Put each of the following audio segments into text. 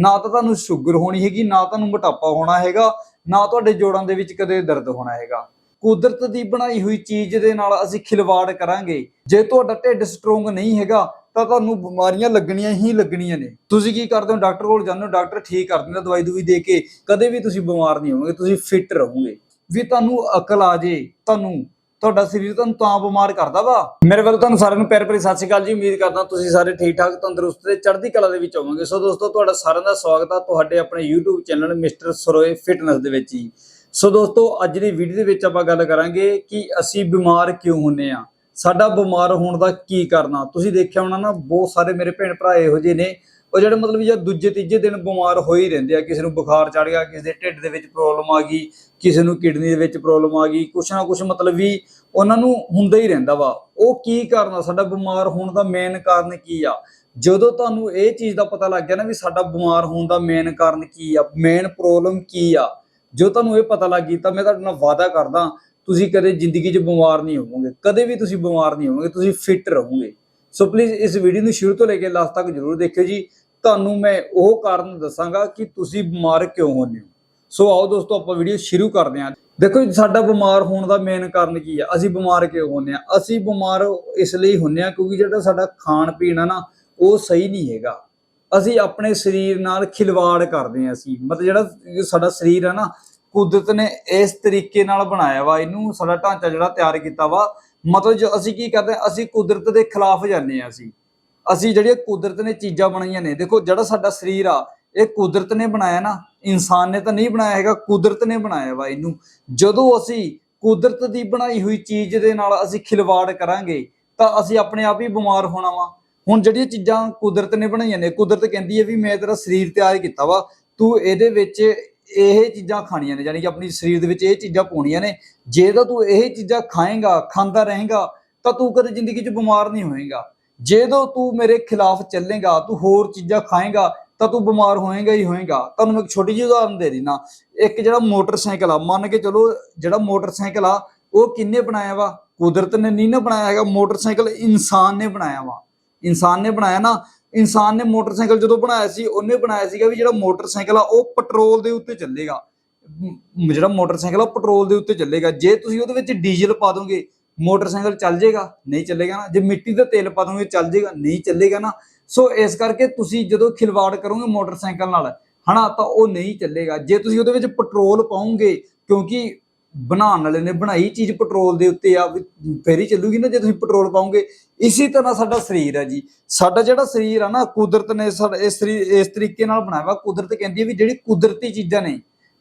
ਨਾ ਤਾਂ ਤੁਹਾਨੂੰ ਸ਼ੂਗਰ ਹੋਣੀ ਹੈਗੀ, ਨਾ ਤੁਹਾਨੂੰ ਮੋਟਾਪਾ ਹੋਣਾ ਹੈਗਾ, ਨਾ ਤੁਹਾਡੇ ਜੋੜਾਂ ਦੇ ਵਿੱਚ ਕਦੇ ਦਰਦ ਹੋਣਾ ਹੈਗਾ। ਕੁਦਰਤ ਦੀ ਬਣਾਈ ਹੋਈ ਚੀਜ਼ ਦੇ ਨਾਲ ਅਸੀਂ ਖਿਲਵਾੜ ਕਰਾਂਗੇ। ਜੇ ਤੁਹਾਡਾ ਢਿੱਡ ਸਟਰੋਂਗ ਨਹੀਂ ਹੈਗਾ, ਤਾਂ ਤੁਹਾਨੂੰ ਬਿਮਾਰੀਆਂ ਲੱਗਣੀਆਂ ਹੀ ਲੱਗਣੀਆਂ ਨੇ। ਤੁਸੀਂ ਕੀ ਕਰਦੇ ਹੋ? ਡਾਕਟਰ ਕੋਲ ਜਾਂਦੇ ਹੋ, ਡਾਕਟਰ ਠੀਕ ਕਰ ਦਿੰਦਾ, ਦਵਾਈ ਦੂਈ ਦੇ ਕੇ। ਕਦੇ ਵੀ ਤੁਸੀਂ ਬਿਮਾਰ ਨਹੀਂ ਹੋਵੋਗੇ, ਤੁਸੀਂ ਫਿੱਟ ਰਹੋਗੇ। ਵੀ ਤੁਹਾਨੂੰ ਅਕਲ ਆ ਜੇ, ਤੁਹਾਨੂੰ ਤੁਹਾਡਾ ਸਰੀਰ ਤੁਹਾਨੂੰ ਤਾਂ ਬਿਮਾਰ ਕਰਦਾ ਵਾ। ਮੇਰੇ ਵੱਲੋਂ ਤੁਹਾਨੂੰ ਸਾਰਿਆਂ ਨੂੰ ਪਿਆਰ ਭਰੀ ਸਤਿ ਸ਼੍ਰੀ ਅਕਾਲ ਜੀ। ਉਮੀਦ ਕਰਦਾ ਤੁਸੀਂ ਸਾਰੇ ਠੀਕ ਠਾਕ ਤੰਦਰੁਸਤ ਤੇ ਚੜ੍ਹਦੀ ਕਲਾ ਦੇ ਵਿੱਚ ਹੋਵੋਗੇ। ਸੋ ਦੋਸਤੋ, ਤੁਹਾਡਾ ਸਾਰਿਆਂ ਦਾ ਸਵਾਗਤ ਆ ਤੁਹਾਡੇ ਆਪਣੇ YouTube channel mister Saroye fitness ਦੇ ਵਿੱਚ ਜੀ। ਸੋ ਦੋਸਤੋ, ਅੱਜ ਦੀ ਵੀਡੀਓ ਦੇ ਵਿੱਚ ਆਪਾਂ ਗੱਲ ਕਰਾਂਗੇ ਕਿ ਅਸੀਂ ਬਿਮਾਰ ਕਿਉਂ ਹੁੰਨੇ ਆ। ਸਾਡਾ ਬਿਮਾਰ ਹੋਣ ਦਾ ਕੀ ਕਰਨਾ ਤੁਸੀਂ ਦੇਖਿਆ ਹੋਣਾ ਨਾ, ਬਹੁਤ ਸਾਰੇ ਮੇਰੇ ਭੈਣ ਭਰਾ ਇਹੋ ਜਿਹੇ ਨੇ ਉਹ ਜਿਹੜੇ ਮਤਲਬ ਜਾਂ ਦੂਜੇ ਤੀਜੇ ਦਿਨ ਬਿਮਾਰ ਹੋ ਹੀ ਰਹਿੰਦੇ ਆ, ਕਿਸੇ ਨੂੰ ਬੁਖਾਰ ਚੜ ਗਿਆ, ਕਿਸੇ ਦੇ ਢਿੱਡ ਦੇ ਵਿੱਚ ਪ੍ਰੋਬਲਮ ਆ ਗਈ, ਕਿਸੇ ਨੂੰ ਕਿਡਨੀ ਦੇ ਵਿੱਚ ਪ੍ਰੋਬਲਮ ਆ ਗਈ, ਕੁਛ ਨਾ ਕੁਛ ਮਤਲਬ ਵੀ ਉਹਨਾਂ ਨੂੰ ਹੁੰਦਾ ਹੀ ਰਹਿੰਦਾ ਵਾ। ਉਹ ਕੀ ਕਾਰਨ ਸਾਡਾ ਬਿਮਾਰ ਹੋਣ ਦਾ ਮੇਨ ਕਾਰਨ ਕੀ ਆ? ਜਦੋਂ ਤੁਹਾਨੂੰ ਇਹ ਚੀਜ਼ ਦਾ ਪਤਾ ਲੱਗ ਗਿਆ ਨਾ ਵੀ ਸਾਡਾ ਬਿਮਾਰ ਹੋਣ ਦਾ ਮੇਨ ਕਾਰਨ ਕੀ ਆ ਮੇਨ ਪ੍ਰੋਬਲਮ ਕੀ ਆ ਜੋ ਤੁਹਾਨੂੰ ਇਹ ਪਤਾ ਲੱਗ ਗਈ ਤਾਂ ਮੈਂ ਤੁਹਾਡੇ ਨਾਲ ਵਾਅਦਾ ਕਰਦਾ, ਤੁਸੀਂ ਕਦੇ ਜ਼ਿੰਦਗੀ 'ਚ ਬਿਮਾਰ ਨਹੀਂ ਹੋਵੋਗੇ, ਕਦੇ ਵੀ ਤੁਸੀਂ ਬਿਮਾਰ ਨਹੀਂ ਹੋਵੋਗੇ, ਤੁਸੀਂ ਫਿੱਟ ਰਹੋਗੇ। ਸੋ ਪਲੀਜ਼ ਇਸ ਵੀਡੀਓ ਨੂੰ ਸ਼ੁਰੂ ਤੋਂ ਲੈ ਕੇ ਲਾਸਟ ਤੱਕ ਜਰੂਰ ਦੇਖਿਓ ਜੀ। ਤੁਹਾਨੂੰ ਮੈਂ ਉਹ ਕਾਰਨ ਦੱਸਾਂਗਾ ਕਿ ਤੁਸੀਂ ਬਿਮਾਰ ਕਿਉਂ ਹੁੰਦੇ ਹੋ। ਸੋ ਆਓ ਦੋਸਤੋ ਆਪਾਂ ਵੀਡੀਓ ਸ਼ੁਰੂ ਕਰਦੇ ਹਾਂ। ਦੇਖੋ ਜੀ, ਸਾਡਾ ਬਿਮਾਰ ਹੋਣ ਦਾ ਮੇਨ ਕਾਰਨ ਕੀ ਆ? ਅਸੀਂ ਬਿਮਾਰ ਕਿਉਂ ਹੁੰਦੇ ਆ ਅਸੀਂ ਬਿਮਾਰ ਇਸ ਲਈ ਹੁੰਦੇ ਆ ਕਿਉਂਕਿ ਜਿਹੜਾ ਸਾਡਾ ਖਾਣ ਪੀਣ ਆ ਨਾ ਉਹ ਸਹੀ ਨਹੀਂ ਹੈਗਾ। ਅਸੀਂ ਆਪਣੇ ਸਰੀਰ ਨਾਲ ਖਿਲਵਾੜ ਕਰਦੇ ਆ ਅਸੀਂ। ਮਤਲਬ ਜਿਹੜਾ ਸਾਡਾ ਸਰੀਰ ਆ ਨਾ ਕੁਦਰਤ ਨੇ ਇਸ ਤਰੀਕੇ ਨਾਲ ਬਣਾਇਆ ਵਾ ਇਹਨੂੰ ਸਾਡਾ ਢਾਂਚਾ ਜਿਹੜਾ ਤਿਆਰ ਕੀਤਾ ਵਾ। ਮਤਲਬ ਜੋ ਅਸੀਂ ਕੀ ਕਰਦੇ ਆ ਅਸੀਂ ਕੁਦਰਤ ਦੇ ਖਿਲਾਫ ਜਾਂਦੇ ਆ ਅਸੀਂ। ਅਸੀਂ ਜਿਹੜੀਆਂ ਕੁਦਰਤ ਨੇ ਚੀਜ਼ਾਂ ਬਣਾਈਆਂ ਨੇ, ਦੇਖੋ ਜਿਹੜਾ ਸਾਡਾ ਸਰੀਰ ਆ, ਇਹ ਕੁਦਰਤ ਨੇ ਬਣਾਇਆ ਨਾ, ਇਨਸਾਨ ਨੇ ਤਾਂ ਨਹੀਂ ਬਣਾਇਆ ਹੈਗਾ, ਕੁਦਰਤ ਨੇ ਬਣਾਇਆ ਵਾ ਇਹਨੂੰ। ਜਦੋਂ ਅਸੀਂ ਕੁਦਰਤ ਦੀ ਬਣਾਈ ਹੋਈ ਚੀਜ਼ ਦੇ ਨਾਲ ਅਸੀਂ ਖਿਲਵਾੜ ਕਰਾਂਗੇ, ਤਾਂ ਅਸੀਂ ਆਪਣੇ ਆਪ ਹੀ ਬਿਮਾਰ ਹੋਣਾ ਵਾ। ਹੁਣ ਜਿਹੜੀਆਂ ਚੀਜ਼ਾਂ ਕੁਦਰਤ ਨੇ ਬਣਾਈਆਂ ਨੇ, ਕੁਦਰਤ ਕਹਿੰਦੀ ਹੈ ਵੀ ਮੈਂ ਤੇਰਾ ਸਰੀਰ ਤਿਆਰ ਕੀਤਾ ਵਾ, ਤੂੰ ਇਹਦੇ ਵਿੱਚ ਇਹ ਚੀਜ਼ਾਂ ਖਾਣੀਆਂ ਨੇ, ਯਾਨੀ ਕਿ ਆਪਣੀ ਸਰੀਰ ਦੇ ਵਿੱਚ ਇਹ ਚੀਜ਼ਾਂ ਪਾਉਣੀਆਂ ਨੇ। ਜੇ ਤਾਂ ਤੂੰ ਇਹ ਚੀਜ਼ਾਂ ਖਾਏਗਾ, ਖਾਂਦਾ ਰਹੇਗਾ, ਤਾਂ ਤੂੰ ਕਦੇ ਜ਼ਿੰਦਗੀ 'ਚ ਬਿਮਾਰ ਨਹੀਂ ਹੋਏਗਾ। ਜਦੋਂ ਤੂੰ ਮੇਰੇ ਖਿਲਾਫ ਚੱਲੇਗਾ, ਤੂੰ ਹੋਰ ਚੀਜ਼ਾਂ ਖਾਏਗਾ, ਤਾਂ ਤੂੰ ਬਿਮਾਰ ਹੋਏਗਾ ਹੀ ਹੋਏਗਾ। ਤੁਹਾਨੂੰ ਮੈਂ ਇੱਕ ਛੋਟੀ ਜਿਹੀ ਉਦਾਹਰਨ ਦੇ ਦਿੰਦਾ। ਇੱਕ ਜਿਹੜਾ ਮੋਟਰਸਾਈਕਲ ਆ, ਮੰਨ ਕੇ ਚਲੋ ਜਿਹੜਾ ਮੋਟਰਸਾਈਕਲ ਆ, ਉਹ ਕਿੰਨੇ ਬਣਾਇਆ ਵਾ? ਕੁਦਰਤ ਨੇ ਨਹੀਂ ਨਾ ਬਣਾਇਆ ਹੈਗਾ, ਮੋਟਰਸਾਈਕਲ ਇਨਸਾਨ ਨੇ ਬਣਾਇਆ ਵਾ। ਇਨਸਾਨ ਨੇ ਬਣਾਇਆ ਨਾ, ਇਨਸਾਨ ਨੇ ਮੋਟਰਸਾਈਕਲ ਜਦੋਂ ਬਣਾਇਆ ਸੀ, ਉਹਨੇ ਬਣਾਇਆ ਸੀਗਾ ਵੀ ਜਿਹੜਾ ਮੋਟਰਸਾਈਕਲ ਆ, ਉਹ ਪੈਟਰੋਲ ਦੇ ਉੱਤੇ ਚੱਲੇਗਾ। ਜਿਹੜਾ ਮੋਟਰਸਾਈਕਲ ਆ ਪੈਟਰੋਲ ਦੇ ਉੱਤੇ ਚੱਲੇਗਾ। ਜੇ ਤੁਸੀਂ ਉਹਦੇ ਵਿੱਚ ਡੀਜ਼ਲ ਪਾ ਦੋਗੇ ਮੋਟਰਸਾਈਕਲ ਚੱਲ ਜਾਏਗਾ ਨਹੀਂ ਚੱਲੇਗਾ ਨਾ। ਜੇ ਮਿੱਟੀ ਦਾ ਤੇਲ ਪਾ ਦੋਗੇ, ਚੱਲ ਜੇਗਾ, ਨਹੀਂ ਚੱਲੇਗਾ ਨਾ। ਸੋ ਇਸ ਕਰਕੇ ਤੁਸੀਂ ਜਦੋਂ ਖਿਲਵਾੜ ਕਰੋਗੇ ਮੋਟਰਸਾਈਕਲ ਨਾਲ, ਹਨਾ, ਤਾਂ ਉਹ ਨਹੀਂ ਚੱਲੇਗਾ। ਜੇ ਤੁਸੀਂ ਉਹਦੇ ਵਿੱਚ ਪੈਟਰੋਲ ਪਾਉਂਗੇ ਕਿਉਂਕਿ ਬਣਾਉਣ ਵਾਲੇ ਨੇ ਬਣਾਈ ਚੀਜ਼ ਪੈਟਰੋਲ ਦੇ ਉੱਤੇ ਆ, ਵੀ ਫੇਰ ਹੀ ਚੱਲੂਗੀ ਨਾ ਜੇ ਤੁਸੀਂ ਪੈਟਰੋਲ ਪਾਉਂਗੇ ਇਸੇ ਤਰ੍ਹਾਂ ਸਾਡਾ ਸਰੀਰ ਹੈ ਜੀ। ਸਾਡਾ ਜਿਹੜਾ ਸਰੀਰ ਆ ਨਾ, ਕੁਦਰਤ ਨੇ ਸਾਡਾ ਇਸ ਸਰੀਰ, ਇਸ ਤਰੀਕੇ ਨਾਲ ਬਣਾਇਆ ਵਾ। ਕੁਦਰਤ ਕਹਿੰਦੀ ਹੈ ਵੀ ਜਿਹੜੀ ਕੁਦਰਤੀ ਚੀਜ਼ਾਂ ਨੇ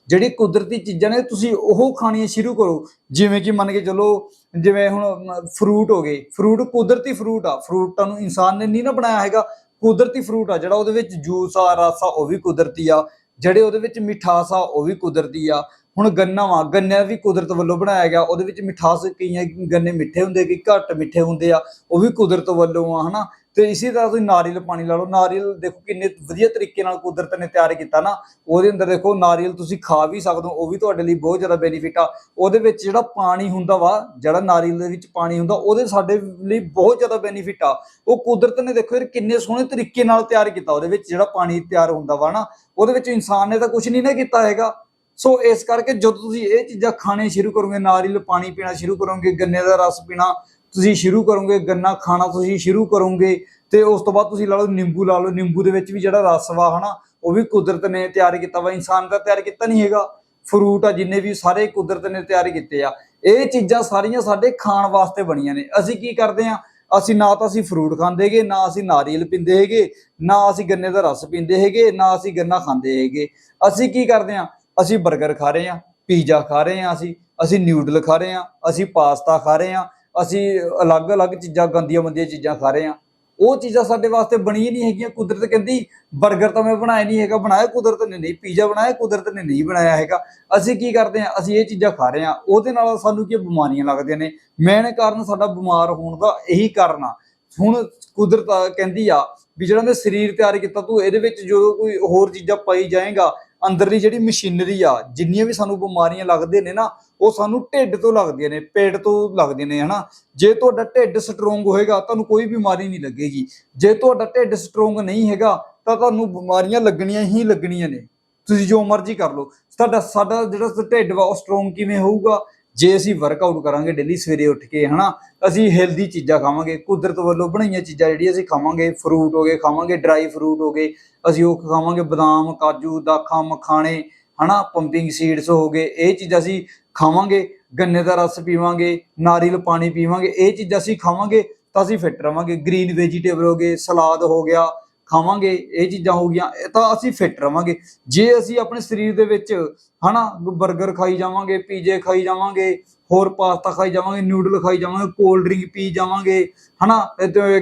ਜਿਹੜੀ ਕੁਦਰਤੀ ਚੀਜ਼ਾਂ ਨੇ ਤੁਸੀਂ ਉਹ ਖਾਣੀਆਂ ਸ਼ੁਰੂ ਕਰੋ। ਜਿਵੇਂ ਕਿ ਮੰਨ ਕੇ ਚੱਲੋ, ਜਿਵੇਂ ਹੁਣ ਫਰੂਟ ਹੋ ਗਏ। ਫਰੂਟ ਕੁਦਰਤੀ ਫਰੂਟ ਆ। ਫਰੂਟਾਂ ਨੂੰ ਇਨਸਾਨ ਨੇ ਨਹੀਂ ਨਾ ਬਣਾਇਆ ਹੈਗਾ। ਕੁਦਰਤੀ ਫਰੂਟ ਆ, ਜਿਹੜਾ ਉਹਦੇ ਵਿੱਚ ਜੂਸ ਆ, ਰਸ ਆ, ਉਹ ਵੀ ਕੁਦਰਤੀ ਆ। ਜਿਹੜੇ ਉਹਦੇ ਵਿੱਚ ਮਿਠਾਸ ਆ, ਉਹ ਵੀ ਕੁਦਰਤੀ ਆ। ਹੁਣ ਗੰਨਾ ਵਾ ਗੰਨਾ ਵੀ ਕੁਦਰਤ ਵੱਲੋਂ ਬਣਾਇਆ ਗਿਆ। ਉਹਦੇ ਵਿੱਚ ਮਿਠਾਸ, ਕਈਆਂ ਗੰਨੇ ਮਿੱਠੇ ਹੁੰਦੇ ਕਿ ਘੱਟ ਮਿੱਠੇ ਹੁੰਦੇ ਆ। ਉਹ ਵੀ ਕੁਦਰਤ ਵੱਲੋਂ ਆ, ਹਨਾ? ਤੇ ਇਸੇ ਤਰ੍ਹਾਂ ਤੁਸੀਂ ਨਾਰੀਅਲ ਪਾਣੀ ਲਾ ਲਓ। ਨਾਰੀਅਲ ਦੇਖੋ ਕਿੰਨੇ ਵਧੀਆ ਤਰੀਕੇ ਨਾਲ ਕੁਦਰਤ ਨੇ ਤਿਆਰ ਕੀਤਾ ਨਾ। ਉਹਦੇ ਅੰਦਰ ਦੇਖੋ ਨਾਰੀਅਲ ਤੁਸੀਂ ਖਾ ਵੀ ਸਕਦੇ ਹੋ, ਉਹ ਵੀ ਤੁਹਾਡੇ ਲਈ ਬਹੁਤ ਜ਼ਿਆਦਾ ਬੈਨੀਫਿਟ ਆ। ਉਹਦੇ ਵਿੱਚ ਜਿਹੜਾ ਪਾਣੀ ਹੁੰਦਾ ਵਾ, ਜਿਹੜਾ ਨਾਰੀਅਲ ਦੇ ਵਿੱਚ ਪਾਣੀ ਹੁੰਦਾ, ਉਹਦੇ ਸਾਡੇ ਲਈ ਬਹੁਤ ਜ਼ਿਆਦਾ ਬੈਨੀਫਿਟ ਆ। ਉਹ ਕੁਦਰਤ ਨੇ ਦੇਖੋ ਯਾਰ ਕਿੰਨੇ ਸੋਹਣੇ ਤਰੀਕੇ ਨਾਲ ਤਿਆਰ ਕੀਤਾ ਉਹਦੇ ਵਿੱਚ, ਜਿਹੜਾ ਪਾਣੀ ਤਿਆਰ ਹੁੰਦਾ ਵਾ ਨਾ। ਉਹਦੇ ਵਿੱਚ ਇਨਸਾਨ ਨੇ ਤਾਂ ਕੁਝ ਨਹੀਂ ਨਾ ਕੀਤਾ ਹੈਗਾ। ਸੋ ਇਸ ਕਰਕੇ ਜਦੋਂ ਤੁਸੀਂ ਇਹ ਚੀਜ਼ਾਂ ਖਾਣੇ ਸ਼ੁਰੂ ਕਰੋਗੇ, ਨਾਰੀਅਲ ਪਾਣੀ ਪੀਣਾ ਸ਼ੁਰੂ ਕਰੋਗੇ, ਗੰਨੇ ਦਾ ਰਸ ਪੀਣਾ ਤੁਸੀਂ ਸ਼ੁਰੂ ਕਰੋਗੇ, ਗੰਨਾ ਖਾਣਾ ਤੁਸੀਂ ਸ਼ੁਰੂ ਕਰੋਗੇ, ਤੇ ਉਸ ਤੋਂ ਬਾਅਦ ਤੁਸੀਂ ਲਾ ਲਓ ਨਿੰਬੂ ਲਾ ਲਓ। ਨਿੰਬੂ ਦੇ ਵਿੱਚ ਵੀ ਜਿਹੜਾ ਰਸ ਵਾ ਹਨਾ, ਉਹ ਵੀ ਕੁਦਰਤ ਨੇ ਤਿਆਰ ਕੀਤਾ ਵਾ। ਇਨਸਾਨ ਦਾ ਤਿਆਰ ਕੀਤਾ ਨਹੀਂ ਹੈਗਾ। ਫਰੂਟ ਆ ਜਿੰਨੇ ਵੀ ਸਾਰੇ ਕੁਦਰਤ ਨੇ ਤਿਆਰ ਕੀਤੇ ਆ। ਇਹ ਚੀਜ਼ਾਂ ਸਾਰੀਆਂ ਸਾਡੇ ਖਾਣ ਵਾਸਤੇ ਬਣੀਆਂ ਨੇ। ਅਸੀਂ ਕੀ ਕਰਦੇ ਆ? ਅਸੀਂ ਨਾ ਤਾਂ ਅਸੀਂ ਫਰੂਟ ਖਾਂਦੇਗੇ ਨਾ ਅਸੀਂ ਨਾਰੀਅਲ ਪੀਂਦੇ ਹੈਗੇ, ਨਾ ਅਸੀਂ ਗੰਨੇ ਦਾ ਰਸ ਪੀਂਦੇ ਹੈਗੇ, ਨਾ ਅਸੀਂ ਗੰਨਾ ਖਾਂਦੇ ਹੈਗੇ। ਅਸੀਂ ਕੀ ਕਰਦੇ ਆ? ਅਸੀਂ 버ਗਰ ਖਾ ਰਹੇ ਆ, ਪੀਜ਼ਾ ਖਾ ਰਹੇ ਆ ਅਸੀਂ ਅਸੀਂ ਨਿਊਡਲ ਖਾ ਰਹੇ ਆ, ਅਸੀਂ ਪਾਸਤਾ ਖਾ ਰਹੇ ਆ ਅਸੀਂ ਅਲੱਗ-ਅਲੱਗ ਚੀਜ਼ਾਂ, ਗੰਦੀਆਂ ਮੰਦੀਆਂ ਚੀਜ਼ਾਂ ਖਾ ਰਹੇ ਆ ਉਹ ਚੀਜ਼ਾਂ ਸਾਡੇ ਵਾਸਤੇ ਬਣੀਆਂ ਨਹੀਂ ਹੈਗੀਆਂ। ਕੁਦਰਤ ਕਹਿੰਦੀ 버ਗਰ ਤਾਂ ਮੈਂ ਬਣਾਇਆ ਨਹੀਂ ਹੈਗਾ। ਬਣਾਇਆ ਕੁਦਰਤ ਨੇ ਨਹੀਂ। ਪੀਜ਼ਾ ਬਣਾਇਆ ਕੁਦਰਤ ਨੇ ਨਹੀਂ ਬਣਾਇਆ ਹੈਗਾ। ਅਸੀਂ ਕੀ ਕਰਦੇ ਆ ਅਸੀਂ ਇਹ ਚੀਜ਼ਾਂ ਖਾ ਰਹੇ ਆ ਉਹਦੇ ਨਾਲ ਸਾਨੂੰ ਕੀ ਬਿਮਾਰੀਆਂ ਲੱਗਦੀਆਂ ਨੇ। ਮੇਨ ਕਾਰਨ ਸਾਡਾ ਬਿਮਾਰ ਹੋਣ ਦਾ ਇਹੀ ਕਾਰਨ ਆ। ਹੁਣ ਕੁਦਰਤ ਕਹਿੰਦੀ ਆ ਵੀ ਜਿਹੜਾ ਮੈਂ ਸਰੀਰ ਤਿਆਰ ਕੀਤਾ, ਤੂੰ ਇਹਦੇ ਵਿੱਚ ਜਦੋਂ ਕੋਈ ਹੋਰ ਚੀਜ਼ਾਂ ਪਾਈ ਜਾਏਗਾ ਅੰਦਰਲੀ ਜਿਹੜੀ ਮਸ਼ੀਨਰੀ ਆ, ਜਿੰਨੀਆਂ ਵੀ ਸਾਨੂੰ ਬਿਮਾਰੀਆਂ ਲੱਗਦੇ ਨੇ ਨਾ, ਉਹ ਸਾਨੂੰ ਢਿੱਡ ਤੋਂ ਲੱਗਦੀਆਂ ਨੇ, ਪੇਟ ਤੋਂ ਲੱਗਦੀਆਂ ਨੇ, ਹਨਾ? ਜੇ ਤੁਹਾਡਾ ਢਿੱਡ ਸਟਰੋਂਗ ਹੋਏਗਾ, ਤੁਹਾਨੂੰ ਕੋਈ ਬਿਮਾਰੀ ਨਹੀਂ ਲੱਗੇਗੀ। ਜੇ ਤੁਹਾਡਾ ਢਿੱਡ ਸਟਰੋਂਗ ਨਹੀਂ ਹੈਗਾ, ਤਾਂ ਤੁਹਾਨੂੰ ਬਿਮਾਰੀਆਂ ਲੱਗਣੀਆਂ ਹੀ ਲੱਗਣੀਆਂ ਨੇ। ਤੁਸੀਂ ਜੋ ਮਰਜ਼ੀ ਕਰ ਲਓ। ਸਾਡਾ ਸਾਡਾ ਜਿਹੜਾ ਢਿੱਡ ਵਾ, ਉਹ ਸਟਰੋਂਗ ਕਿਵੇਂ ਹੋਊਗਾ? ਜੇ ਅਸੀਂ ਵਰਕਆਊਟ ਕਰਾਂਗੇ ਡੇਲੀ ਸਵੇਰੇ ਉੱਠ ਕੇ, ਹਨਾ, ਅਸੀਂ ਹੈਲਦੀ ਚੀਜ਼ਾਂ ਖਾਵਾਂਗੇ, ਕੁਦਰਤ ਵੱਲੋਂ ਬਣਾਈਆਂ ਚੀਜ਼ਾਂ ਜਿਹੜੀਆਂ ਅਸੀਂ ਖਾਵਾਂਗੇ ਫਰੂਟ ਹੋ ਗਏ, ਖਾਵਾਂਗੇ ਡਰਾਈ ਫਰੂਟ ਹੋ ਗਏ, ਅਸੀਂ ਉਹ ਖਾਵਾਂਗੇ, ਬਦਾਮ, ਕਾਜੂ, ਦਾਖਾਂ, ਮਖਾਣੇ, ਹਨਾ ਪੰਪਿੰਗ ਸੀਡਸ ਹੋ ਗਏ, ਇਹ ਚੀਜ਼ਾਂ ਅਸੀਂ ਖਾਵਾਂਗੇ, ਗੰਨੇ ਦਾ ਰਸ ਪੀਵਾਂਗੇ, ਨਾਰੀਅਲ ਪਾਣੀ ਪੀਵਾਂਗੇ, ਇਹ ਚੀਜ਼ਾਂ ਅਸੀਂ ਖਾਵਾਂਗੇ, ਤਾਂ ਅਸੀਂ ਫਿੱਟ ਰਵਾਂਗੇ ਗ੍ਰੀਨ ਵੈਜੀਟੇਬਲ ਹੋ ਗਏ, ਸਲਾਦ ਹੋ ਗਿਆ ਖਾਵਾਂਗੇ, ਇਹ ਚੀਜ਼ਾਂ ਹੋ ਗਈਆਂ, ਇਹ ਤਾਂ ਅਸੀਂ ਫਿੱਟ ਰਵਾਂਗੇ। ਜੇ ਅਸੀਂ ਆਪਣੇ ਸਰੀਰ ਦੇ ਵਿੱਚ, ਹਨਾ 버ਗਰ ਖਾਈ ਜਾਵਾਂਗੇ, ਪੀਜੇ ਖਾਈ ਜਾਵਾਂਗੇ, ਹੋਰ ਪਾਸਤਾ ਖਾਈ ਜਾਵਾਂਗੇ ਨਿਊਡਲ ਖਾਈ ਜਾਵਾਂਗੇ, ਕੋਲਡ ਡਰਿੰਕ ਪੀ ਜਾਵਾਂਗੇ, ਹਨਾ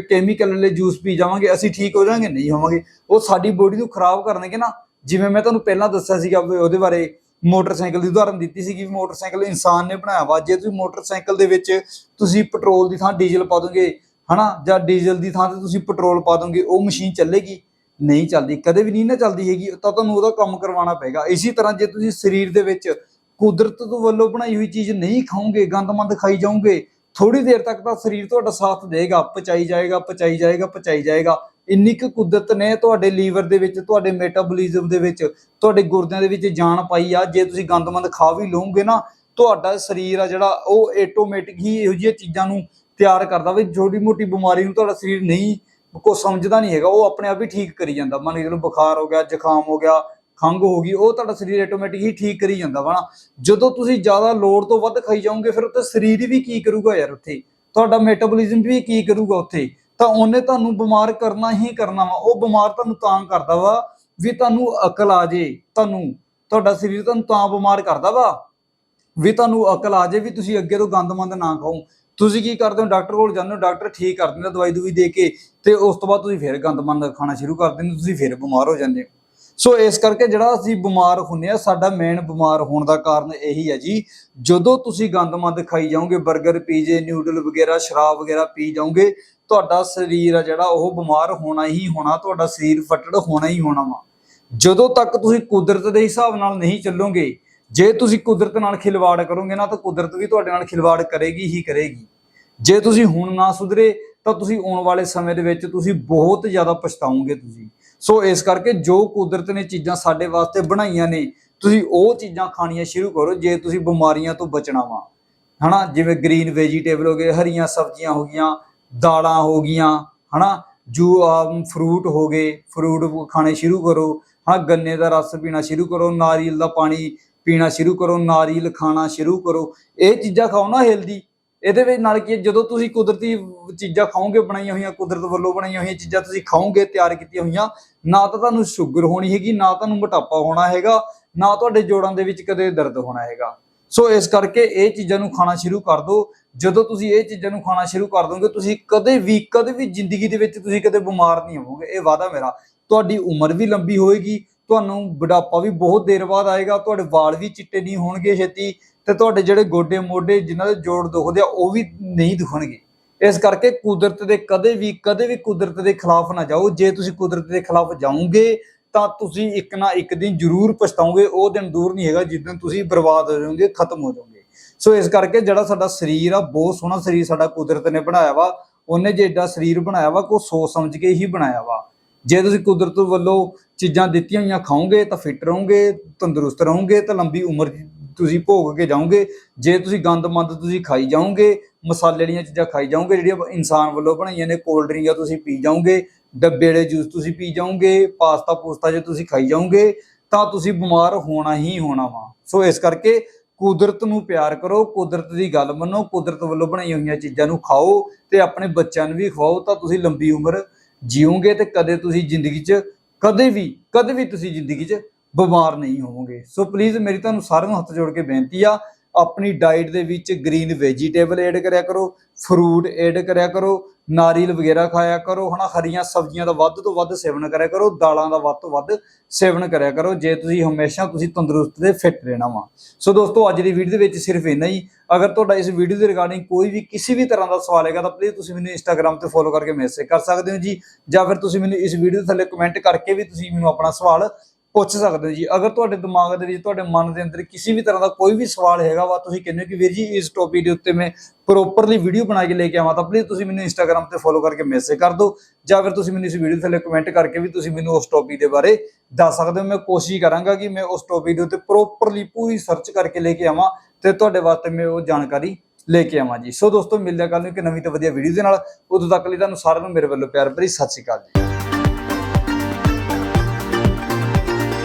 ਕੈਮੀਕਲ ਵਾਲੇ ਜੂਸ ਪੀ ਜਾਵਾਂਗੇ, ਅਸੀਂ ਠੀਕ ਹੋ ਜਾਵਾਂਗੇ, ਨਹੀਂ ਹੋਵਾਂਗੇ, ਉਹ ਸਾਡੀ ਬੋਡੀ ਨੂੰ ਖਰਾਬ ਕਰਨਗੇ ਨਾ। ਜਿਵੇਂ ਮੈਂ ਤੁਹਾਨੂੰ ਪਹਿਲਾਂ ਦੱਸਿਆ ਸੀਗਾ ਉਹਦੇ ਬਾਰੇ ਮੋਟਰਸਾਈਕਲ ਦੀ ਉਦਾਹਰਨ ਦਿੱਤੀ ਸੀਗੀ ਵੀ ਮੋਟਰਸਾਈਕਲ ਇਨਸਾਨ ਨੇ ਬਣਾਇਆ ਵਾ। ਜੇ ਤੁਸੀਂ ਮੋਟਰਸਾਈਕਲ ਦੇ ਵਿੱਚ ਤੁਸੀਂ ਪੈਟਰੋਲ ਦੀ ਥਾਂ ਡੀਜ਼ਲ ਪਾ ਦੋਗੇ ਹਨਾ? ਜਾਂ ਡੀਜ਼ਲ ਦੀ ਥਾਂ ਤੇ ਤੁਸੀਂ ਪੈਟਰੋਲ ਪਾ ਦੋਗੇ, ਉਹ ਮਸ਼ੀਨ ਚੱਲੇਗੀ? ਨਹੀਂ ਚੱਲਦੀ, ਕਦੇ ਵੀ ਨਹੀਂ ਨਾ ਚੱਲਦੀ ਹੈਗੀ, ਤਾਂ ਤੁਹਾਨੂੰ ਉਹਦਾ ਕੰਮ ਕਰਵਾਉਣਾ ਪਏਗਾ। ਇਸੇ ਤਰ੍ਹਾਂ ਜੇ ਤੁਸੀਂ ਸਰੀਰ ਦੇ ਵਿੱਚ ਕੁਦਰਤ ਤੋਂ ਵੱਲੋਂ ਬਣਾਈ ਹੋਈ ਚੀਜ਼ ਨਹੀਂ ਖਾਓਗੇ, ਗੰਦਮੰਦ ਖਾਈ ਜਾਓਗੇ ਥੋੜੀ ਦੇਰ ਤੱਕ ਤਾਂ ਸਰੀਰ ਤੁਹਾਡਾ ਸਾਥ ਦੇਗਾ। ਪਚਾਈ ਜਾਏਗਾ ਪਚਾਈ ਜਾਏਗਾ ਪਚਾਈ ਜਾਏਗਾ। ਇੰਨੀ ਕੁ ਕੁਦਰਤ ਨੇ ਤੁਹਾਡੇ ਲੀਵਰ ਦੇ ਵਿੱਚ, ਤੁਹਾਡੇ ਮੈਟਾਬੋਲਿਜ਼ਮ ਦੇ ਵਿੱਚ, ਤੁਹਾਡੇ ਗੁਰਦਿਆਂ ਦੇ ਵਿੱਚ ਜਾਨ ਪਾਈ ਆ। ਜੇ ਤੁਸੀਂ ਗੰਦਮੰਦ ਖਾ ਵੀ ਲਓਗੇ ਨਾ, ਤੁਹਾਡਾ ਸਰੀਰ ਆ ਜਿਹੜਾ, ਉਹ ਆਟੋਮੈਟਿਕ ਹੀ ਇਹੋ ਜਿਹੀਆਂ ਚੀਜ਼ਾਂ ਨੂੰ ਤਿਆਰ ਕਰਦਾ ਵੀ ਛੋਟੀ ਮੋਟੀ ਬਿਮਾਰੀ ਨੂੰ ਤੁਹਾਡਾ ਸਰੀਰ ਨਹੀਂ ਕੋ ਸਮਝਦਾ ਨਹੀਂ ਹੈਗਾ, ਉਹ ਆਪਣੇ ਆਪ ਹੀ ਠੀਕ ਕਰੀ ਜਾਂਦਾ। ਮੰਨ ਕੇ ਚਲੋ ਬੁਖਾਰ ਹੋ ਗਿਆ, ਜ਼ੁਕਾਮ ਹੋ ਗਿਆ ਖੰਗ ਹੋ ਗਈ, ਉਹ ਤੁਹਾਡਾ ਸਰੀਰ ਆਟੋਮੈਟਿਕ ਹੀ ਠੀਕ ਕਰੀ ਜਾਂਦਾ ਵਾ ਨਾ। ਜਦੋਂ ਤੁਸੀਂ ਜ਼ਿਆਦਾ ਲੋੜ ਤੋਂ ਵੱਧ ਖਾਈ ਜਾਓਗੇ, ਫਿਰ ਉੱਥੇ ਸਰੀਰ ਵੀ ਕੀ ਕਰੂਗਾ ਯਾਰ ਉੱਥੇ? ਤੁਹਾਡਾ ਮੈਟਾਬੋਲਿਜ਼ਮ ਵੀ ਕੀ ਕਰੂਗਾ ਉੱਥੇ? ਤਾਂ ਉਹਨੇ ਤੁਹਾਨੂੰ ਬਿਮਾਰ ਕਰਨਾ ਹੀ ਕਰਨਾ ਵਾ। ਉਹ ਬਿਮਾਰ ਤੁਹਾਨੂੰ ਤਾਂ ਕਰਦਾ ਵਾ ਵੀ ਤੁਹਾਨੂੰ ਅਕਲ ਆ ਜੇ, ਤੁਹਾਨੂੰ, ਤੁਹਾਡਾ ਸਰੀਰ ਤੁਹਾਨੂੰ ਤਾਂ ਬਿਮਾਰ ਕਰਦਾ ਵਾ। ਵੀ ਤੁਹਾਨੂੰ ਅਕਲ ਆ ਜੇ ਵੀ ਤੁਸੀਂ ਅੱਗੇ ਤੋਂ ਗੰਦ ਮੰਦ ਨਾ ਖਾਓ। ਤੁਸੀਂ ਕੀ ਕਰਦੇ ਹੋ? ਡਾਕਟਰ ਕੋਲ ਜਾਂਦੇ ਹੋ ਡਾਕਟਰ ਠੀਕ ਕਰ ਦਿੰਦਾ ਦਵਾਈ ਦੂਈ ਦੇ ਕੇ ਤੇ ਉਸ ਤੋਂ ਬਾਅਦ ਤੁਸੀਂ ਫਿਰ ਗੰਦ ਮੰਦ ਖਾਣਾ ਸ਼ੁਰੂ ਕਰ ਦਿੰਦੇ ਹੋ, ਤੁਸੀਂ ਫਿਰ ਬਿਮਾਰ ਹੋ ਜਾਂਦੇ ਹੋ। ਸੋ ਇਸ ਕਰਕੇ ਜਿਹੜਾ ਅਸੀਂ ਬਿਮਾਰ ਹੁੰਨੇ ਆ ਸਾਡਾ ਮੇਨ ਬਿਮਾਰ ਹੋਣ ਦਾ ਕਾਰਨ ਇਹੀ ਹੈ ਜੀ ਜਦੋਂ ਤੁਸੀਂ ਗੰਦਮੰਦ ਖਾਈ ਜਾਓਗੇ 버ਗਰ ਪੀਜੇ ਨਿਊਡਲ ਵਗੈਰਾ ਸ਼ਰਾਬ ਵਗੈਰਾ ਪੀ ਜਾਓਗੇ ਤੁਹਾਡਾ ਸਰੀਰ ਆ ਜਿਹੜਾ ਉਹ ਬਿਮਾਰ ਹੋਣਾ ਹੀ ਹੋਣਾ ਤੁਹਾਡਾ ਸਰੀਰ ਫਟੜ ਹੋਣਾ ਹੀ ਹੋਣਾ ਵਾ। ਜਦੋਂ ਤੱਕ ਤੁਸੀਂ ਕੁਦਰਤ ਦੇ ਹਿਸਾਬ ਨਾਲ ਨਹੀਂ ਚੱਲੋਗੇ ਜੇ ਤੁਸੀਂ ਕੁਦਰਤ ਨਾਲ ਖਿਲਵਾੜ ਕਰੋਗੇ ਨਾ ਤਾਂ ਕੁਦਰਤ ਵੀ ਤੁਹਾਡੇ ਨਾਲ ਖਿਲਵਾੜ ਕਰੇਗੀ ਹੀ ਕਰੇਗੀ। ਜੇ ਤੁਸੀਂ ਹੁਣ ਨਾ ਸੁਧਰੇ ਤਾਂ ਤੁਸੀਂ ਆਉਣ ਵਾਲੇ ਸਮੇਂ ਦੇ ਵਿੱਚ ਤੁਸੀਂ ਬਹੁਤ ਜ਼ਿਆਦਾ ਪਛਤਾਓਗੇ ਤੁਸੀਂ। ਸੋ ਇਸ ਕਰਕੇ ਜੋ ਕੁਦਰਤ ਨੇ ਚੀਜ਼ਾਂ ਸਾਡੇ ਵਾਸਤੇ ਬਣਾਈਆਂ ਨੇ, ਤੁਸੀਂ ਉਹ ਚੀਜ਼ਾਂ ਖਾਣੀਆਂ ਸ਼ੁਰੂ ਕਰੋ ਜੇ ਤੁਸੀਂ ਬਿਮਾਰੀਆਂ ਤੋਂ ਬਚਣਾ ਵਾ। ਹਨਾ? ਜਿਵੇਂ ਗ੍ਰੀਨ ਵੈਜੀਟੇਬਲ ਹੋ ਗਏ, ਹਰੀਆਂ ਸਬਜ਼ੀਆਂ ਹੋ ਗਈਆਂ, ਦਾਲਾਂ ਹੋ ਗਈਆਂ, ਹਨਾ? ਜੋ ਫਰੂਟ ਹੋ ਗਏ, ਫਰੂਟ ਖਾਣੇ ਸ਼ੁਰੂ ਕਰੋ। ਹਾਂ, ਗੰਨੇ ਦਾ ਰਸ ਪੀਣਾ ਸ਼ੁਰੂ ਕਰੋ, ਨਾਰੀਅਲ ਦਾ ਪਾਣੀ ਪੀਣਾ ਸ਼ੁਰੂ ਕਰੋ, ਨਾਰੀਅਲ ਖਾਣਾ ਸ਼ੁਰੂ ਕਰੋ। ਇਹ ਚੀਜ਼ਾਂ ਖਾਓ ਨਾ ਹੈਲਦੀ ਇਹਦੇ ਵਿੱਚ ਨਾਲ ਕੀ ਜਦੋਂ ਤੁਸੀਂ ਕੁਦਰਤੀ ਚੀਜ਼ਾਂ ਖਾਓਗੇ, ਬਣਾਈਆਂ ਹੋਈਆਂ, ਕੁਦਰਤ ਵੱਲੋਂ ਬਣਾਈਆਂ ਹੋਈਆਂ ਚੀਜ਼ਾਂ ਤੁਸੀਂ ਖਾਓਗੇ, ਤਿਆਰ ਕੀਤੀਆਂ ਹੋਈਆਂ, ਨਾ ਤਾਂ ਤੁਹਾਨੂੰ ਸ਼ੂਗਰ ਹੋਣੀ ਹੈਗੀ, ਨਾ ਤੁਹਾਨੂੰ ਮੋਟਾਪਾ ਹੋਣਾ ਹੈਗਾ, ਨਾ ਤੁਹਾਡੇ ਜੋੜਾਂ ਦੇ ਵਿੱਚ ਕਦੇ ਦਰਦ ਹੋਣਾ ਹੈਗਾ। ਸੋ ਇਸ ਕਰਕੇ ਇਹ ਚੀਜ਼ਾਂ ਨੂੰ ਖਾਣਾ ਸ਼ੁਰੂ ਕਰ ਦਿਓ। ਜਦੋਂ ਤੁਸੀਂ ਇਹ ਚੀਜ਼ਾਂ ਨੂੰ ਖਾਣਾ ਸ਼ੁਰੂ ਕਰ ਦੋਗੇ, ਤੁਸੀਂ ਕਦੇ ਵੀ ਕਦੇ ਵੀ ਜ਼ਿੰਦਗੀ ਦੇ ਵਿੱਚ ਤੁਸੀਂ ਕਦੇ ਬਿਮਾਰ ਨਹੀਂ ਹੋਵੋਗੇ। ਇਹ ਵਾਅਦਾ ਮੇਰਾ। ਤੁਹਾਡੀ ਉਮਰ ਵੀ ਲੰਬੀ ਹੋਏਗੀ ਤੁਹਾਨੂੰ ਬੁਢਾਪਾ ਵੀ ਬਹੁਤ ਦੇਰ ਬਾਅਦ ਆਏਗਾ, ਤੁਹਾਡੇ ਵਾਲ ਵੀ ਚਿੱਟੇ ਨਹੀਂ ਹੋਣਗੇ ਛੇਤੀ ਤੇ ਤੁਹਾਡੇ ਜਿਹੜੇ ਗੋਡੇ ਮੋਢੇ ਜਿਨ੍ਹਾਂ ਦੇ ਜੋੜ ਦੁਖਦੇ ਆ, ਉਹ ਵੀ ਨਹੀਂ ਦੁਖਣਗੇ। ਇਸ ਕਰਕੇ ਕੁਦਰਤ ਦੇ ਕਦੇ ਵੀ ਕਦੇ ਵੀ ਕੁਦਰਤ ਦੇ ਖਿਲਾਫ ਨਾ ਜਾਓ। ਜੇ ਤੁਸੀਂ ਕੁਦਰਤ ਦੇ ਖਿਲਾਫ ਜਾਓਗੇ, ਤਾਂ ਤੁਸੀਂ ਇੱਕ ਨਾ ਇੱਕ ਦਿਨ ਜ਼ਰੂਰ ਪਛਤਾਓਗੇ, ਉਹ ਦਿਨ ਦੂਰ ਨਹੀਂ ਹੈਗਾ ਜਿਸ ਦਿਨ ਤੁਸੀਂ ਬਰਬਾਦ ਹੋ ਜਾਓਗੇ, ਖਤਮ ਹੋ ਜਾਓਗੇ। ਸੋ ਇਸ ਕਰਕੇ ਜਿਹੜਾ ਸਾਡਾ ਸਰੀਰ ਆ, ਬਹੁਤ ਸੋਹਣਾ ਸਰੀਰ ਸਾਡਾ ਕੁਦਰਤ ਨੇ ਬਣਾਇਆ ਵਾ, ਉਹਨੇ ਜੇ ਏਡਾ ਸਰੀਰ ਬਣਾਇਆ ਵਾ, ਕੋ ਸੋਚ ਸਮਝ ਕੇ ਹੀ ਬਣਾਇਆ ਵਾ। ਜੇ ਤੁਸੀਂ ਕੁਦਰਤ ਵੱਲੋਂ ਚੀਜ਼ਾਂ ਦਿੱਤੀਆਂ ਹੋਈਆਂ ਖਾਓਗੇ ਤਾਂ ਫਿੱਟ ਰਹੋਗੇ, ਤੰਦਰੁਸਤ ਰਹੋਗੇ ਤਾਂ ਲੰਬੀ ਉਮਰ ਤੁਸੀਂ ਭੋਗ ਕੇ ਜਾਓਗੇ। ਜੇ ਤੁਸੀਂ ਗੰਦ ਮੰਦ ਤੁਸੀਂ ਖਾਈ ਜਾਓਗੇ, ਮਸਾਲੇ ਵਾਲੀਆਂ ਚੀਜ਼ਾਂ ਖਾਈ ਜਾਓਗੇ ਜਿਹੜੀਆਂ ਇਨਸਾਨ ਵੱਲੋਂ ਬਣਾਈਆਂ ਨੇ, ਕੋਲਡ ਡਰਿੰਕਾਂ ਤੁਸੀਂ ਪੀ ਜਾਓਗੇ, ਡੱਬੇ ਵਾਲੇ ਜੂਸ ਤੁਸੀਂ ਪੀ ਜਾਓਗੇ ਪਾਸਤਾ ਪੂਸਤਾ ਜੇ ਤੁਸੀਂ ਖਾਈ ਜਾਓਗੇ, ਤਾਂ ਤੁਸੀਂ ਬਿਮਾਰ ਹੋਣਾ ਹੀ ਹੋਣਾ ਵਾ। ਸੋ ਇਸ ਕਰਕੇ ਕੁਦਰਤ ਨੂੰ ਪਿਆਰ ਕਰੋ, ਕੁਦਰਤ ਦੀ ਗੱਲ ਮੰਨੋ, ਕੁਦਰਤ ਵੱਲੋਂ ਬਣਾਈਆਂ ਹੋਈਆਂ ਚੀਜ਼ਾਂ ਨੂੰ ਖਾਓ ਤੇ ਆਪਣੇ ਬੱਚਿਆਂ ਨੂੰ ਵੀ ਖਵਾਓ ਤਾਂ ਤੁਸੀਂ ਲੰਬੀ ਉਮਰ ਜੀਓਗੇ ਤੇ ਕਦੇ ਤੁਸੀਂ ਜ਼ਿੰਦਗੀ 'ਚ ਕਦੇ ਵੀ ਕਦੇ ਵੀ ਤੁਸੀਂ ਜ਼ਿੰਦਗੀ 'ਚ ਬਿਮਾਰ ਨਹੀਂ ਹੋਵੋਗੇ। ਸੋ ਪਲੀਜ਼ ਮੇਰੀ ਤੁਹਾਨੂੰ ਸਾਰਿਆਂ ਨੂੰ ਹੱਥ ਜੋੜ ਕੇ ਬੇਨਤੀ ਆ, ਆਪਣੀ ਡਾਈਟ ਦੇ ਵਿੱਚ ਗ੍ਰੀਨ ਵੈਜੀਟੇਬਲ ਐਡ ਕਰਿਆ ਕਰੋ ਫਰੂਟ ਐਡ ਕਰਿਆ ਕਰੋ ਨਾਰੀਅਲ ਵਗੈਰਾ ਖਾਇਆ ਕਰੋ, ਹਨਾ, ਹਰੀਆਂ ਸਬਜ਼ੀਆਂ ਦਾ ਵੱਧ ਤੋਂ ਵੱਧ ਸੇਵਨ ਕਰਿਆ ਕਰੋ, ਦਾਲਾਂ ਦਾ ਵੱਧ ਤੋਂ ਵੱਧ ਸੇਵਨ ਕਰਿਆ ਕਰੋ, ਜੇ ਤੁਸੀਂ ਹਮੇਸ਼ਾ ਤੁਸੀਂ ਤੰਦਰੁਸਤ ਤੇ ਫਿੱਟ ਰਹਿਣਾ ਵਾ। ਸੋ ਦੋਸਤੋ, ਅੱਜ ਦੀ ਵੀਡੀਓ ਦੇ ਵਿੱਚ ਸਿਰਫ ਇੰਨਾ ਹੀ। ਅਗਰ ਤੁਹਾਡਾ ਇਸ ਵੀਡੀਓ ਦੇ ਰਿਗਾਰਡਿੰਗ ਕੋਈ ਵੀ ਕਿਸੇ ਵੀ ਤਰ੍ਹਾਂ ਦਾ ਸਵਾਲ ਹੈਗਾ, ਤਾਂ ਪਲੀਜ਼ ਤੁਸੀਂ ਮੈਨੂੰ ਇੰਸਟਾਗ੍ਰam ਤੇ ਫੋਲੋ ਕਰਕੇ ਮੈਸੇਜ ਕਰ ਸਕਦੇ ਹੋ ਜੀ। ਜਾਂ ਫਿਰ ਤੁਸੀਂ ਮੈਨੂੰ ਇਸ ਵੀਡੀਓ ਦੇ ਥੱਲੇ ਕਮੈਂਟ ਕਰਕੇ ਵੀ ਤੁਸੀਂ ਮੈਨੂੰ ਆਪਣਾ ਸਵਾਲ ਪੁੱਛ ਸਕਦੇ ਹੋ ਜੀ। ਅਗਰ ਤੁਹਾਡੇ ਦਿਮਾਗ ਦੇ ਵਿੱਚ, ਤੁਹਾਡੇ ਮਨ ਦੇ ਅੰਦਰ ਕਿਸੇ ਵੀ ਤਰ੍ਹਾਂ ਦਾ ਕੋਈ ਵੀ ਸਵਾਲ ਹੈਗਾ ਵਾ, ਤੁਸੀਂ ਕਹਿੰਦੇ ਹੋ ਕਿ ਵੀਰ ਜੀ, ਇਸ ਟੌਪਿਕ ਦੇ ਉੱਤੇ ਮੈਂ ਪ੍ਰੋਪਰਲੀ ਵੀਡੀਓ ਬਣਾ ਕੇ ਲੈ ਕੇ ਆਵਾਂ, ਤਾਂ ਪਲੀਜ਼ ਤੁਸੀਂ ਮੈਨੂੰ ਇੰਸਟਾਗ੍ਰam ਤੇ ਫੋਲੋ ਕਰਕੇ ਮੈਸੇਜ ਕਰ ਦਿਓ। ਜਾਂ ਫਿਰ ਤੁਸੀਂ ਮੈਨੂੰ ਇਸ ਵੀਡੀਓ ਥੱਲੇ ਕਮੈਂਟ ਕਰਕੇ ਵੀ ਤੁਸੀਂ ਮੈਨੂੰ ਉਸ ਟੌਪਿਕ ਦੇ ਬਾਰੇ ਦੱਸ ਸਕਦੇ ਹੋ। ਮੈਂ ਕੋਸ਼ਿਸ਼ ਕਰਾਂਗਾ ਕਿ ਮੈਂ ਉਸ ਟੌਪਿਕ ਦੇ ਉੱਤੇ ਪ੍ਰੋਪਰਲੀ ਪੂਰੀ ਸਰਚ ਕਰਕੇ ਲੈ ਕੇ ਆਵਾਂ ਤੇ ਤੁਹਾਡੇ ਵਾਸਤੇ ਮੈਂ ਉਹ ਜਾਣਕਾਰੀ ਲੈ ਕੇ ਆਵਾਂ ਜੀ। ਸੋ ਦੋਸਤੋ, ਮਿਲਦੇ ਹਾਂ ਕੱਲ ਨੂੰ ਇੱਕ ਨਵੀਂ ਤੇ ਵਧੀਆ ਵੀਡੀਓ ਦੇ ਨਾਲ। ਉਦੋਂ ਤੱਕ ਲਈ ਤੁਹਾਨੂੰ ਸਾਰਿਆਂ ਨੂੰ ਮੇਰੇ ਵੱਲੋਂ ਪਿਆਰ ਭਰੀ ਸਤਿ ਸ਼੍ਰੀ ਅਕਾਲ ਜੀ।